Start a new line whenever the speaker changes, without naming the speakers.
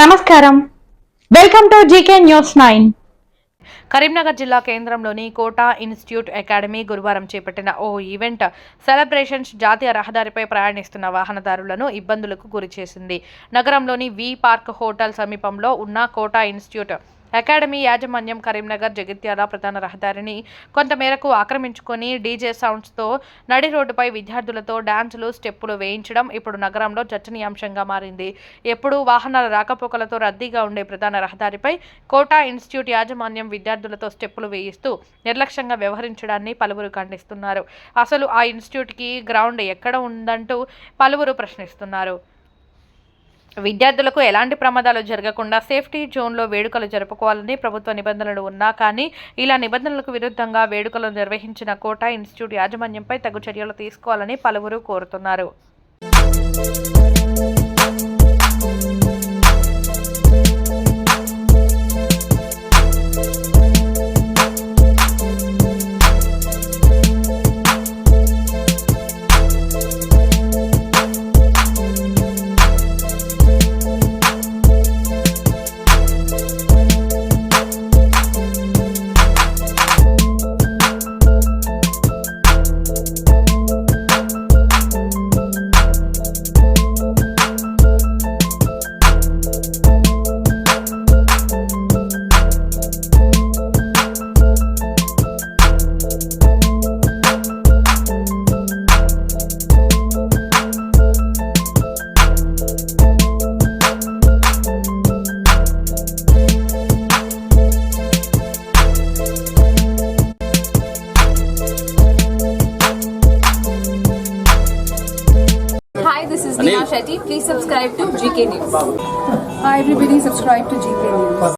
నమస్కారం. Welcome to GK news nine
Karimnagar జిల్లా కేంద్రంలోని కోటా ఇన్స్టిట్యూట్ అకాడమీ గురువారం చేపట్టిన ఓ ఈవెంట్ సెలబ్రేషన్స్ జాతీయ రహదారిపై ప్రయాణిస్తున్న వాహనదారులను ఇబ్బందులకు గురిచేసింది. నగరంలోని వి పార్క్ హోటల్ సమీపంలో ఉన్న కోటా ఇన్స్టిట్యూట్ అకాడమీ యాజమాన్యం కరీంనగర్ జగిత్యాల ప్రధాన రహదారిని కొంతమేరకు ఆక్రమించుకొని డీజే సౌండ్స్తో నడి రోడ్డుపై విద్యార్థులతో డాన్సులు స్టెప్పులు వేయించడం ఇప్పుడు నగరంలో చర్చనీయాంశంగా మారింది. ఎప్పుడూ వాహనాల రాకపోకలతో రద్దీగా ఉండే ప్రధాన రహదారిపై కోటా ఇన్స్టిట్యూట్ యాజమాన్యం విద్యార్థులతో స్టెప్పులు వేయిస్తూ నిర్లక్ష్యంగా వ్యవహరించడాన్ని పలువురు ఖండిస్తున్నారు. అసలు ఆ ఇన్స్టిట్యూట్కి గ్రౌండ్ ఎక్కడ ఉందంటూ పలువురు ప్రశ్నిస్తున్నారు. విద్యార్థులకు ఎలాంటి ప్రమాదాలు జరగకుండా సేఫ్టీ జోన్లో వేడుకలు జరుపుకోవాలని ప్రభుత్వ నిబంధనలు ఉన్నా కానీ ఇలా నిబంధనలకు విరుద్ధంగా వేడుకలు నిర్వహించిన కోటా ఇన్స్టిట్యూట్ యాజమాన్యంపై తగు చర్యలు తీసుకోవాలని పలువురు కోరుతున్నారు.
Shetty. Please subscribe to GK News.
Hi everybody, subscribe to GK News.